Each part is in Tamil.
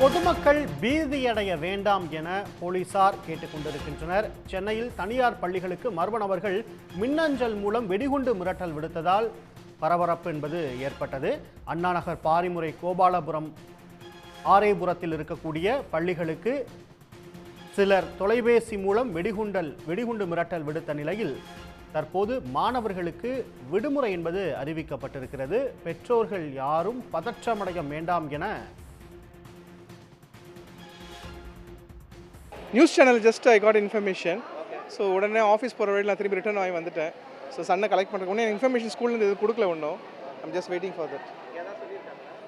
பொதுமக்கள் பீதியடைய வேண்டாம் என போலீசார் கேட்டுக்கொண்டிருக்கின்றனர். சென்னையில் தனியார் பள்ளிகளுக்கு மர்ம நபர்கள் மின்னஞ்சல் மூலம் வெடிகுண்டு மிரட்டல் விடுத்ததால் பரபரப்பு என்பது ஏற்பட்டது. அண்ணாநகர் பாரிமுறை கோபாலபுரம் ஆரேபுரத்தில் இருக்கக்கூடிய பள்ளிகளுக்கு சிலர் தொலைபேசி மூலம் வெடிகுண்டல் வெடிகுண்டு மிரட்டல் விடுத்த நிலையில் தற்போது மாணவர்களுக்கு விடுமுறை என்பது அறிவிக்கப்பட்டிருக்கிறது. பெற்றோர்கள் யாரும் பதற்றமடைய வேண்டாம் என news channel just I got information so உடனே ஆஃபீஸ் போகிற வழியில் நான் திரும்பி ரிட்டர்ன் ஆகி வந்துட்டேன். ஸோ சன்னை கலெக்ட் பண்ணுறதுக்கு ஒன்றும் இன்ஃபர்மேஷன் ஸ்கூல்லேருந்து எதுவும் கொடுக்கல ஒன்றும் I'm just waiting for that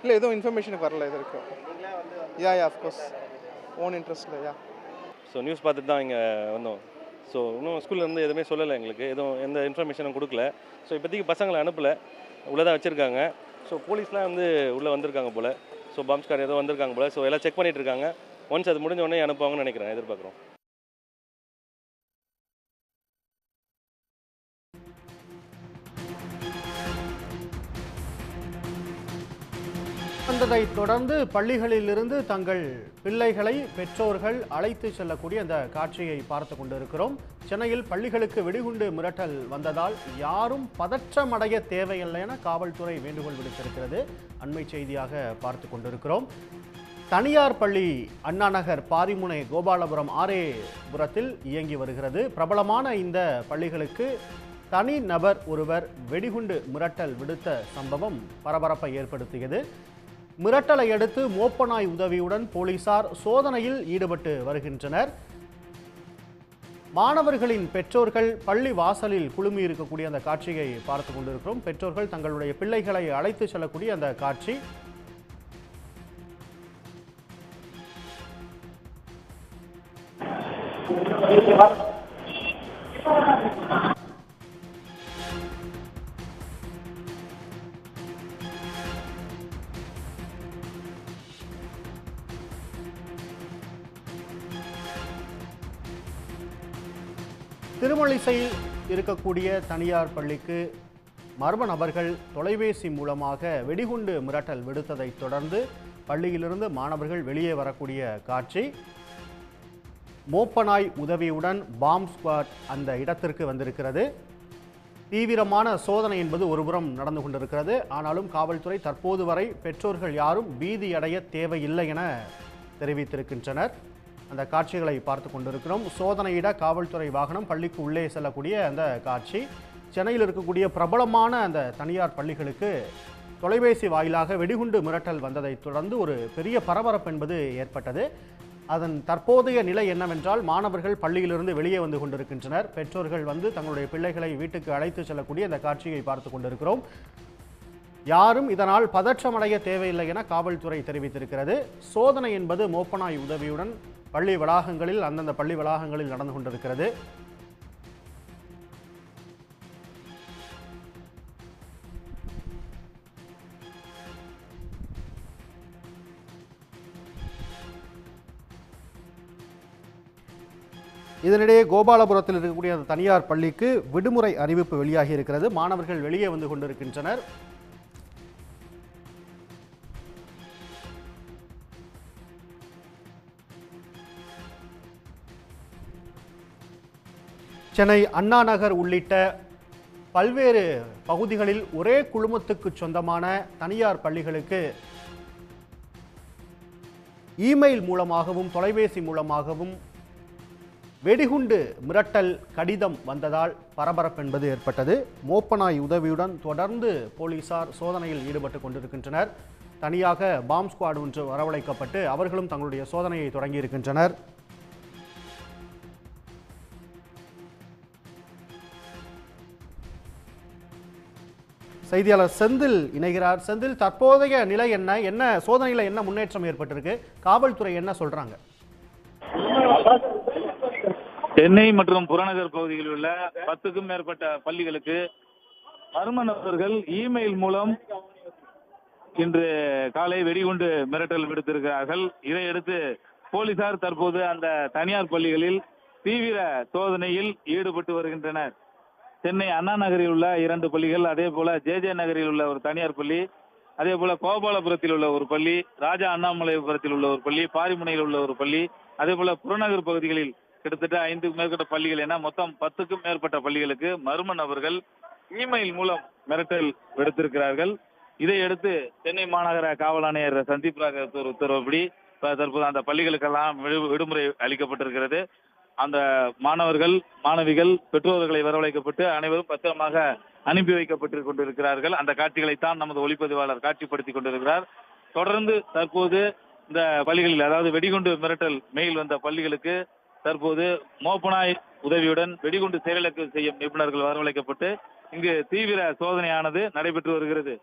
இல்லை எதுவும் இன்ஃபர்மேஷனுக்கு வரல இது இருக்கும் yeah yeah of course own இன்ட்ரெஸ்ட்டில் yeah so news பார்த்துட்டு தான் இங்கே வந்தோம். ஸோ இன்னும் ஸ்கூல்லேருந்து எதுவுமே சொல்லலை எங்களுக்கு. எதுவும் எந்த இன்ஃபர்மேஷனும் கொடுக்கல. ஸோ இப்போதைக்கு பசங்களை அனுப்பலை. உள்ளே தான் வச்சுருக்காங்க ஸோ போலீஸ்லாம் வந்து உள்ளே வந்திருக்காங்க போல். ஸோ பாம்ஸ்கார் ஏதோ வந்திருக்காங்க போல். ஸோ எல்லாம் செக் பண்ணிகிட்டு இருக்காங்க. ஒன்ஸ் அது முடிஞ்ச உடனே அனுப்புவாங்கன்னு நினைக்கிறேன் எதிர்பார்க்குறோம். வந்ததை தொடர்ந்து பள்ளிகளிலிருந்து தங்கள் பிள்ளைகளை பெற்றோர்கள் அழைத்து செல்லக்கூடிய அந்த காட்சியை பார்த்து கொண்டிருக்கிறோம். சென்னையில் பள்ளிகளுக்கு வெடிகுண்டு மிரட்டல் வந்ததால் யாரும் பதற்றமடைய தேவையில்லை என காவல்துறை வேண்டுகோள் விடுத்திருக்கிறது. அண்மை செய்தியாக பார்த்து கொண்டிருக்கிறோம். தனியார் பள்ளி அண்ணாநகர் பாரிமுனை கோபாலபுரம் ஆரேபுரத்தில் இயங்கி வருகிறது. பிரபலமான இந்த பள்ளிகளுக்கு தனி நபர் ஒருவர் வெடிகுண்டு மிரட்டல் விடுத்த சம்பவம் பரபரப்பை ஏற்படுத்தியது. மிரட்டலை அடுத்து மோப்பநாய் உதவியுடன் போலீசார் சோதனையில் ஈடுபட்டு வருகின்றனர். மாணவர்களின் பெற்றோர்கள் பள்ளி வாசலில் குழுமி இருக்கக்கூடிய அந்த காட்சியை பார்த்து கொண்டிருக்கிறோம். பெற்றோர்கள் தங்களுடைய பிள்ளைகளை அழைத்து செல்லக்கூடிய அந்த காட்சி. திருமலிசையில் இருக்கக்கூடிய தனியார் பள்ளிக்கு மர்ம நபர்கள் தொலைபேசி மூலமாக வெடிகுண்டு மிரட்டல் விடுத்ததைத் தொடர்ந்து பள்ளியிலிருந்து மாணவர்கள் வெளியே வரக்கூடிய காட்சி. மோப்பனாய் உதவியுடன் பாம் ஸ்குவாட் அந்த இடத்திற்கு வந்திருக்கிறது. தீவிரமான சோதனை என்பது ஒருபுறம் நடந்து கொண்டிருக்கிறது. ஆனாலும் காவல்துறை தற்போது வரை பெற்றோர்கள் யாரும் பீதியடைய தேவையில்லை என தெரிவித்திருக்கின்றனர். அந்த காட்சிகளை பார்த்து கொண்டிருக்கிறோம். சோதனையிட காவல்துறை வாகனம் பள்ளிக்கு உள்ளே செல்லக்கூடிய அந்த காட்சி. சென்னையில் இருக்கக்கூடிய பிரபலமான அந்த தனியார் பள்ளிகளுக்கு தொலைபேசி வாயிலாக வெடிகுண்டு மிரட்டல் வந்ததைத் தொடர்ந்து ஒரு பெரிய பரபரப்பு என்பது ஏற்பட்டது. அதன் தற்போதைய நிலை என்னவென்றால் மாணவர்கள் பள்ளியிலிருந்து வெளியே வந்து கொண்டிருக்கின்றனர். பெற்றோர்கள் வந்து தங்களுடைய பிள்ளைகளை வீட்டுக்கு அழைத்து செல்லக்கூடிய அந்த காட்சியை பார்த்து கொண்டிருக்கிறோம். யாரும் இதனால் பதற்றமடைய தேவையில்லை என காவல்துறை தெரிவித்திருக்கிறது. சோதனை என்பது மோப்பனாய் உதவியுடன் பள்ளி வளாகங்களில் அந்தந்த பள்ளி வளாகங்களில் நடந்து கொண்டிருக்கிறது. இதனிடையே கோபாலபுரத்தில் இருக்கக்கூடிய அந்த தனியார் பள்ளிக்கு விடுமுறை அறிவிப்பு வெளியாகி இருக்கிறது. மாணவர்கள் வெளியே வந்து கொண்டிருக்கின்றனர். சென்னை அண்ணா நகர் உள்ளிட்ட பல்வேறு பகுதிகளில் ஒரே குழுமத்துக்கு சொந்தமான தனியார் பள்ளிகளுக்கு இமெயில் மூலமாகவும் தொலைபேசி மூலமாகவும் வெடிகுண்டு மிரட்டல் கடிதம் வந்ததால் பரபரப்பு என்பது ஏற்பட்டது. மோப்பனாய் உதவியுடன் தொடர்ந்து போலீசார் சோதனையில் ஈடுபட்டு கொண்டிருக்கின்றனர். தனியாக பாம் ஸ்குவாட் ஒன்று வரவழைக்கப்பட்டு அவர்களும் தங்களுடைய சோதனையை தொடங்கியிருக்கின்றனர். செய்தியாளர் செந்தில் இணைகிறார். செந்தில் தற்போதைய நிலை என்ன? என்ன சோதனையில் என்ன முன்னேற்றம் ஏற்பட்டிருக்கு? காவல்துறை என்ன சொல்றாங்க? சென்னை மற்றும் புறநகர் பகுதிகளில் உள்ள பத்துக்கும் மேற்பட்ட பள்ளிகளுக்கு மர்ம நபர்கள் இமெயில் மூலம் இன்று காலை வெடிகுண்டு மிரட்டல் விடுத்திருக்கிறார்கள். இதையடுத்து போலீசார் தற்போது அந்த தனியார் பள்ளிகளில் தீவிர சோதனையில் ஈடுபட்டு வருகின்றனர். சென்னை அண்ணா நகரில் உள்ள இரண்டு பள்ளிகள் அதே போல ஜே ஜே நகரில் உள்ள ஒரு தனியார் பள்ளி அதே போல கோபாலபுரத்தில் உள்ள ஒரு பள்ளி ராஜா அண்ணாமலைபுரத்தில் உள்ள ஒரு பள்ளி பாரிமுனையில் உள்ள ஒரு பள்ளி அதே போல புறநகர் பகுதிகளில் கிட்டத்தட்ட ஐந்துக்கும் மேற்பட்ட பள்ளிகள். என மொத்தம் பத்துக்கும் மேற்பட்ட பள்ளிகளுக்கு மர்ம நபர்கள் இமெயில் மூலம் மிரட்டல் விடுத்திருக்கிறார்கள். இதையடுத்து சென்னை மாநகர காவல் ஆணையர் சந்தீப் ராகத்தூர் உத்தரவுப்படி தற்போது அந்த பள்ளிகளுக்கெல்லாம் விடு- விடுமுறை அளிக்கப்பட்டிருக்கிறது. அந்த மாணவர்கள் மாணவிகள் பெற்றோர்களை வரவழைக்கப்பட்டு அனைவரும் பத்திரமாக அனுப்பி வைக்கப்பட்டு கொண்டிருக்கிறார்கள். அந்த காட்சிகளைத்தான் நமது ஒளிப்பதிவாளர் காட்சிப்படுத்தி கொண்டிருக்கிறார். தொடர்ந்து தற்போது இந்த பள்ளிகளில் அதாவது வெடிகுண்டு மிரட்டல் மெயில் வந்த பள்ளிகளுக்கு தற்போது மோப்பனாய் உதவியுடன் வெடிகுண்டு செயலிழப்பு செய்யும் நிபுணர்கள் வரவழைக்கப்பட்டு இங்கு தீவிர சோதனையானது நடைபெற்று வருகிறது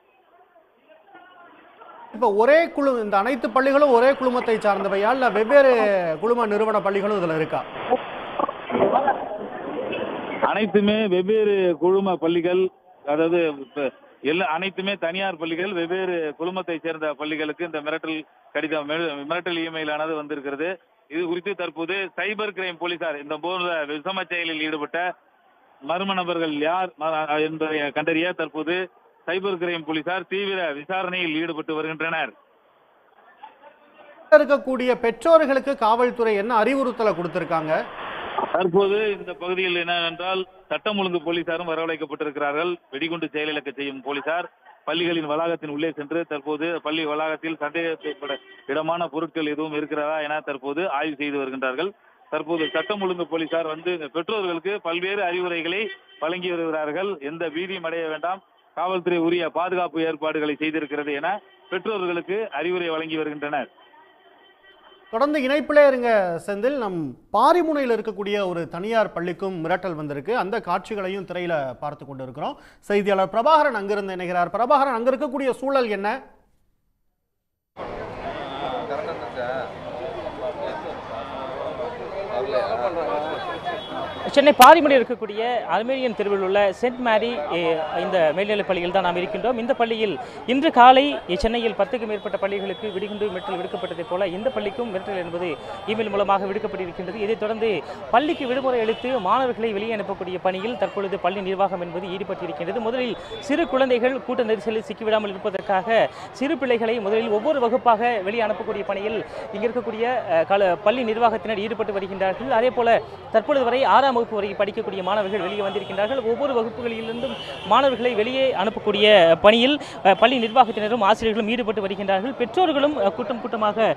இப்போ ஒரே குழு இந்த அனைத்து பள்ளிகளும் ஒரே குழுமத்தை சார்ந்தவையா இல்ல வெவ்வேறு குழும நிறுவன பள்ளிகளும் இதுல இருக்கா அனைத்துமே வெவ்வேறு குழும பள்ளிகள் அதாவது எல்லா அனைத்துமே தனியார் பள்ளிகள் வெவ்வேறு குழுமத்தை சேர்ந்த பள்ளிகளுக்கு இந்த மிரட்டல் கடிதம் மிரட்டல் இமெயில் ஆனது வந்திருக்கிறது இது குறித்து தற்போது சைபர் கிரைம் போலீசார் இந்த போன்ற விஷம செயலில் ஈடுபட்ட மர்ம நபர்கள் யார் என்பதை கண்டறிய தற்போது சைபர் கிரைம் போலீசார் தீவிர விசாரணையில் ஈடுபட்டு வருகின்றனர். இருக்கக்கூடிய பெற்றோர்களுக்கு காவல்துறை என்ன அறிவுறுத்தலை கொடுத்திருக்காங்க? தற்போது இந்த பகுதியில் என்னவென்றால் சட்டம் ஒழுங்கு போலீசாரும் வரவழைக்கப்பட்டிருக்கிறார்கள். வெடிகுண்டு செயலிழக்க செய்யும் போலீசார் பள்ளிகளின் வளாகத்தின் உள்ளே சென்று தற்போது பள்ளி வளாகத்தில் சந்தேகப்பட இடமான பொருட்கள் எதுவும் இருக்கிறதா என தற்போது ஆய்வு செய்து வருகின்றார்கள். தற்போது சட்டம் ஒழுங்கு போலீசார் வந்து பெற்றோர்களுக்கு பல்வேறு அறிவுரைகளை வழங்கி வருகிறார்கள். எந்த பீதியும் அடைய வேண்டாம். காவல்துறை உரிய பாதுகாப்பு ஏற்பாடுகளை செய்திருக்கிறது என பெற்றோர்களுக்கு அறிவுரை வழங்கி வருகின்றனர். தொடர்ந்து இணைப்பிலே இருங்க செந்தில். நம் பாரிமுனையில் இருக்கக்கூடிய ஒரு தனியார் பள்ளிக்கும் மிரட்டல் வந்திருக்கு. அந்த காட்சிகளையும் திரையில பார்த்து கொண்டு இருக்கிறோம் செய்தியாளர் பிரபாகரன் அங்கிருந்து இணைகிறார். பிரபாகரன் அங்க இருக்கக்கூடிய சூழல் என்ன? சென்னை பாரிமலையில் இருக்கக்கூடிய அல்மேரியன் தெருவில் உள்ள சென்ட் மேரி இந்த மேல்நிலைப் பள்ளியில் தான் நாம் இருக்கின்றோம். இந்த பள்ளியில் இன்று காலை சென்னையில் பத்துக்கும் மேற்பட்ட பள்ளிகளுக்கு விடுகின்ற மிரட்டல் விடுக்கப்பட்டதைப் போல இந்த பள்ளிக்கும் மிரட்டல் என்பது இமெயில் மூலமாக விடுக்கப்பட்டிருக்கின்றது. இதைத் தொடர்ந்து பள்ளிக்கு விடுமுறை அளித்து மாணவர்களை வெளியே அனுப்பக்கூடிய பணியில் தற்பொழுது பள்ளி நிர்வாகம் என்பது ஈடுபட்டிருக்கின்றது. முதலில் சிறு குழந்தைகள் கூட்ட நெரிசலில் சிக்கிவிடாமல் இருப்பதற்காக சிறு பிள்ளைகளை முதலில் ஒவ்வொரு வகுப்பாக வெளியே அனுப்பக்கூடிய பணியில் இங்கே இருக்கக்கூடிய பள்ளி நிர்வாகத்தினர் ஈடுபட்டு வருகின்றார்கள். அதே போல தற்பொழுது வரை வரை ஆறாம் வகுப்பு வரை படிக்கக்கூடிய மாணவர்கள் வெளியே வந்திருக்கின்றார்கள். ஒவ்வொரு வகுப்புகளிலிருந்தும் மாணவர்களை வெளியே அனுப்பக்கூடிய பணியில் பள்ளி நிர்வாகத்தினரும் ஆசிரியர்களும் ஈடுபட்டு வருகின்றார்கள். பெற்றோர்களும் கூட்டம் கூட்டமாக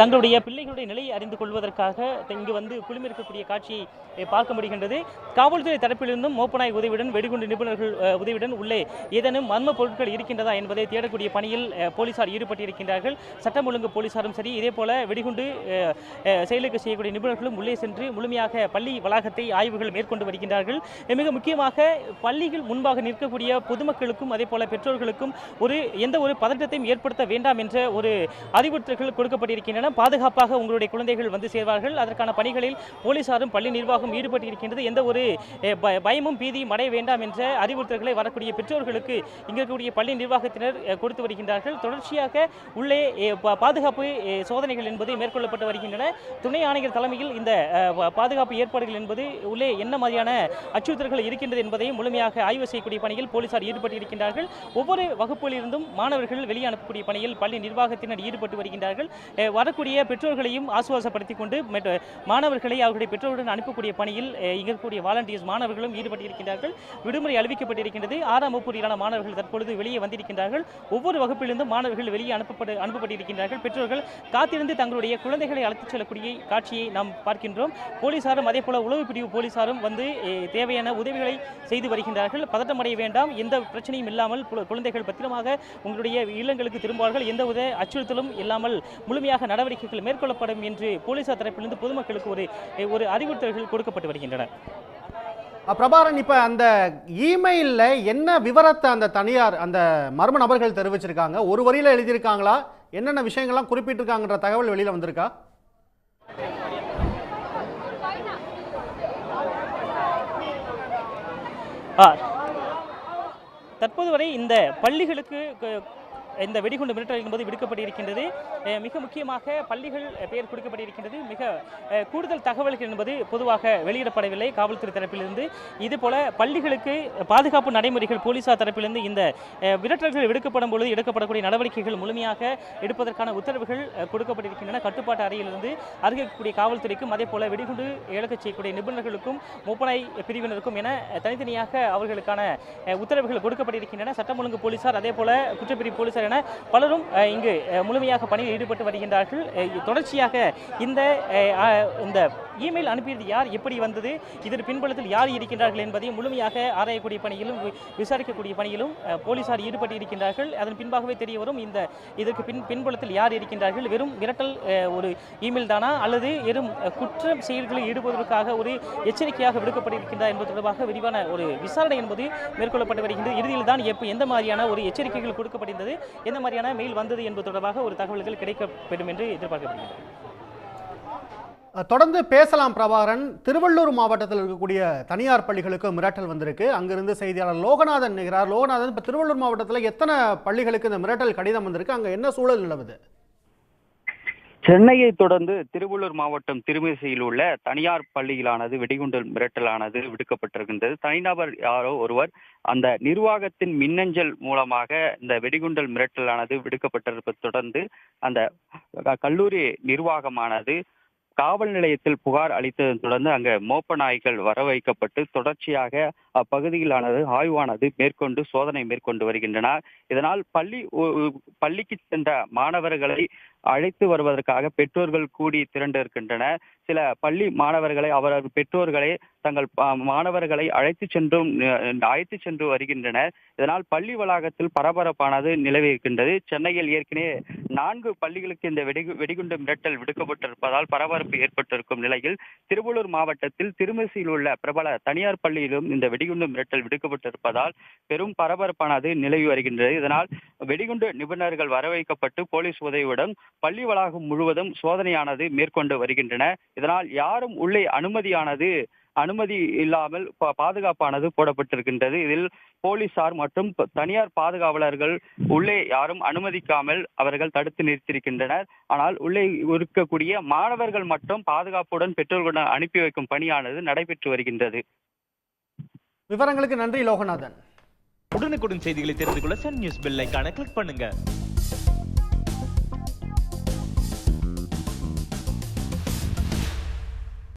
தங்களுடைய பிள்ளைகளுடைய நிலையை அறிந்து கொள்வதற்காக இங்கு வந்து குழுமிருக்கக்கூடிய காட்சியை பார்க்க முடிகின்றது. காவல்துறை தரப்பிலிருந்தும் மோப்பநாய் உதவியுடன் வெடிகுண்டு நிபுணர்கள் உதவியுடன் உள்ளே ஏதேனும் மர்ம பொருட்கள் இருக்கின்றதா என்பதை தேடக்கூடிய பணியில் போலீசார் ஈடுபட்டிருக்கின்றார்கள். சட்டம் ஒழுங்கு போலீசாரும் சரி இதே போல வெடிகுண்டு செயலுக்கு செய்யக்கூடிய நிபுணர்களும் உள்ளே சென்று முழுமையாக பள்ளி வளாக வளாகத்தை ஆய்வுகள் மேற்கொண்டு வருகின்றார்கள். மிக முக்கியமாக பள்ளிகள் முன்பாக நிற்கக்கூடிய பொதுமக்களுக்கும் அதே போல பெற்றோர்களுக்கும் ஒரு எந்த ஒரு பதட்டத்தையும் ஏற்படுத்த வேண்டாம் என்ற ஒரு அறிவுறுத்தல்கள் கொடுக்கப்பட்டிருக்கின்றன. பாதுகாப்பாக உங்களுடைய குழந்தைகள் வந்து சேர்வார்கள். அதற்கான பணிகளில் போலீசாரும் பள்ளி நிர்வாகம் ஈடுபட்டிருக்கின்றது. எந்த ஒரு பயமும் பீதியும் அடைய வேண்டாம் என்ற அறிவுறுத்தல்களை வரக்கூடிய பெற்றோர்களுக்கு இங்கே இருக்கக்கூடிய பள்ளி நிர்வாகத்தினர் கொடுத்து வருகின்றார்கள். தொடர்ச்சியாக உள்ளே பாதுகாப்பு சோதனைகள் என்பது மேற்கொள்ளப்பட்டு வருகின்றன. துணை ஆணையர் தலைமையில் இந்த பாதுகாப்பு ஏற்பாடுகள் என்பது உள்ளே என்ன மாதிரியான அச்சுறுத்தல்கள் இருக்கின்றது என்பதையும் முழுமையாக ஆய்வு செய்யக்கூடிய பணியில் போலீசார் ஈடுபட்டிருக்கின்றார்கள் ஒவ்வொரு வகுப்பிலிருந்தும் மாணவர்கள் வெளியே அனுப்பக்கூடிய பணியில் பள்ளி நிர்வாகத்தினர் ஈடுபட்டு வருகின்றார்கள். வரக்கூடிய பெற்றோர்களையும் ஆசுவாசப்படுத்திக் கொண்டு மாணவர்களை அவர்களுடைய பெற்றோருடன் அனுப்பக்கூடிய பணியில் இருக்கக்கூடிய வாலண்டியர்ஸ் மாணவர்களும் ஈடுபட்டிருக்கின்றார்கள் விடுமுறை அறிவிக்கப்பட்டிருக்கின்றது. ஆறாம் வகுப்பிலான மாணவர்கள் தற்பொழுது வெளியே வந்திருக்கின்றார்கள். ஒவ்வொரு வகுப்பிலிருந்தும் மாணவர்கள் வெளியே அனுப்பப்பட்டு அனுப்பப்பட்டிருக்கின்றார்கள். பெற்றோர்கள் காத்திருந்து தங்களுடைய குழந்தைகளை அழைத்துச் செல்லக்கூடிய காட்சியை நாம் பார்க்கின்றோம். போலீசாரும் அதே போல உளவு பிரிவு போலீசாரும் வந்து தேவையான உதவிகளை செய்து வருகின்றார்கள். பதட்டமடைய வேண்டாம். எந்த பிரச்சனையும் இல்லாமல் குழந்தைகள் பத்திரமாக உங்களுடைய இல்லங்களுக்கு திரும்புவார்கள். எந்த வித அச்சுறுத்தலும் இல்லாமல் முழுமையாக நடவடிக்கைகள் மேற்கொள்ளப்படும் என்று போலீசார் தரப்பிலிருந்து பொதுமக்களுக்கு ஒரு ஒரு அறிவுறுத்தல்கள் கொடுக்கப்பட்டு வருகின்றன. பிரபாரன் இப்ப அந்த இமெயில்ல என்ன விவரத்தை அந்த தனியார் அந்த மர்ம நபர்கள் தெரிவிச்சிருக்காங்க? ஒரு வரியில எழுதியிருக்காங்களா? என்னென்ன விஷயங்கள்லாம் குறிப்பிட்டிருக்காங்கன்ற தகவல் வெளியில வந்திருக்கா? தற்போது வரை இந்த பள்ளிகளுக்கு இந்த வெடிகுண்டு மிரட்டல் என்பது விடுக்கப்பட்டிருக்கின்றது. மிக முக்கியமாக பள்ளிகள் பெயர் கொடுக்கப்பட்டிருக்கின்றது. மிக கூடுதல் தகவல்கள் என்பது பொதுவாக வெளியிடப்படவில்லை காவல்துறை தரப்பிலிருந்து. இதுபோல பள்ளிகளுக்கு பாதுகாப்பு நடைமுறைகள் போலீசார் தரப்பிலிருந்து இந்த மிரட்டல்கள் விடுக்கப்படும் பொழுது எடுக்கப்படக்கூடிய நடவடிக்கைகள் முழுமையாக எடுப்பதற்கான உத்தரவுகள் கொடுக்கப்பட்டிருக்கின்றன. கட்டுப்பாட்டு அறையிலிருந்து அருகக்கூடிய காவல்துறைக்கும் அதே போல வெடிகுண்டு இழக்கச் செய்யக்கூடிய நிபுணர்களுக்கும் முப்பனை பிரிவினருக்கும் என தனித்தனியாக அவர்களுக்கான உத்தரவுகள் கொடுக்கப்பட்டிருக்கின்றன. சட்டம் ஒழுங்கு போலீசார் அதே போல குற்றப்பிரிவு போலீசார் என பலரும் இங்கு முழுமையாக பணியில் ஈடுபட்டு வருகின்றார்கள். தொடர்ச்சியாக இந்த இந்த இமெயில் அனுப்பியது யார் எப்படி வந்தது இதன் பின்புலத்தில் யார் இருக்கின்றார்கள் என்பதையும் முழுமையாக ஆராயக்கூடிய பணியிலும் விசாரிக்கக்கூடிய பணியிலும் போலீசார் ஈடுபட்டு இருக்கின்றார்கள். அதன் பின்பாகவே தெரிய வரும் இந்த இதற்கு பின் பின்புலத்தில் யார் இருக்கின்றார்கள் வெறும் மிரட்டல் ஒரு இமெயில் தானா அல்லது வெறும் குற்ற குற்றம் செயல்களில் ஈடுபடுவதற்காக ஒரு எச்சரிக்கையாக விடுக்கப்பட்டிருக்கின்றா என்பது தொடர்பாக விரிவான ஒரு விசாரணை என்பது மேற்கொள்ளப்பட்டு வருகின்றது. இறுதியில் தான் எப்போ எந்த மாதிரியான ஒரு எச்சரிக்கைகள் கொடுக்கப்பட்டிருந்தது எந்த மாதிரியான மெயில் வந்தது என்பது தொடர்பாக ஒரு தகவல்கள் கிடைக்கப்படும் என்று எதிர்பார்க்கப்படுகிறது. தொடர்ந்து பேசலாம் பிரபாகரன். திருவள்ளூர் மாவட்டத்தில் இருக்கக்கூடிய தனியார் பள்ளிகளுக்கு மிரட்டல் வந்திருக்கு. அங்கிருந்து செய்தியாளர் லோகநாதன் நிற்கிறார் லோகநாதன் இப்போ திருவள்ளூர் மாவட்டத்தில் எத்தனை பள்ளிகளுக்கு இந்த மிரட்டல் கடிதம் வந்திருக்கு? அங்கே என்ன சூழல் நிலவுது? சென்னையை தொடர்ந்து திருவள்ளூர் மாவட்டம் திருமிசையில் உள்ள தனியார் பள்ளியிலானது வெடிகுண்டு மிரட்டலானது விடுக்கப்பட்டிருக்கின்றது. தனிநபர் யாரோ ஒருவர் அந்த நிர்வாகத்தின் மின்னஞ்சல் மூலமாக இந்த வெடிகுண்டல் மிரட்டலானது விடுக்கப்பட்டிருப்பதை தொடர்ந்து அந்த கல்லூரி நிர்வாகமானது காவல் நிலையத்தில் புகார் அளித்ததன் தொடர்ந்து அங்கு மோப்ப நாய்கள் வர வைக்கப்பட்டு தொடர்ச்சியாக அப்பகுதியிலானது ஆய்வானது மேற்கொண்டு சோதனை மேற்கொண்டு வருகின்றன. இதனால் பள்ளி பள்ளிக்கு சென்ற மாணவர்களை அழைத்து வருவதற்காக பெற்றோர்கள் கூடி திரண்டு இருக்கின்றன சில பள்ளி மாணவர்களை அவரது பெற்றோர்களை தங்கள் மாணவர்களை அழைத்து சென்றும் அழைத்து சென்று வருகின்றனர். இதனால் பள்ளி வளாகத்தில் பரபரப்பானது நிலவி இருக்கின்றது சென்னையில் ஏற்கனவே நான்கு பள்ளிகளுக்கு இந்த வெடி வெடிகுண்டு மிரட்டல் விடுக்கப்பட்டிருப்பதால் பரபரப்பு ஏற்பட்டிருக்கும் நிலையில் திருவள்ளூர் மாவட்டத்தில் திருமசியில் உள்ள பிரபல தனியார் பள்ளியிலும் இந்த வெடிகுண்டு மிரட்டல் விடுக்கப்பட்டிருப்பதால் பெரும் பரபரப்பானது நிலவி வருகின்றது. இதனால் வெடிகுண்டு நிபுணர்கள் வரவைக்கப்பட்டு போலீஸ் உதவியுடன் பள்ளி வளாகம் முழுவதும் சோதனையானது மேற்கொண்டு வருகின்றன. இதனால் யாரும் உள்ளே அனுமதியானது அனுமதி இல்லாமல் பா- பாதுகாப்பானது போடப்பட்டிருக்கின்றது. இதில் போலீசார் மற்றும் தனியார் பாதுகாவலர்கள் உள்ளே யாரும் அனுமதிக்காமல் அவர்கள் தடுத்து நிறுத்தியிருக்கின்றனர். ஆனால் உள்ளே இருக்கக்கூடிய மாணவர்கள் மட்டும் பாதுகாப்புடன் பெற்றோர்களுடன் அனுப்பி வைக்கும் பணியானது நடைபெற்று வருகின்றது. விவரங்களுக்கு நன்றி லோகநாதன். உடனுக்குடன் செய்திகளை தெரிந்து கொள்ள சன் நியூஸ் பெல் கிளிக் பண்ணுங்க.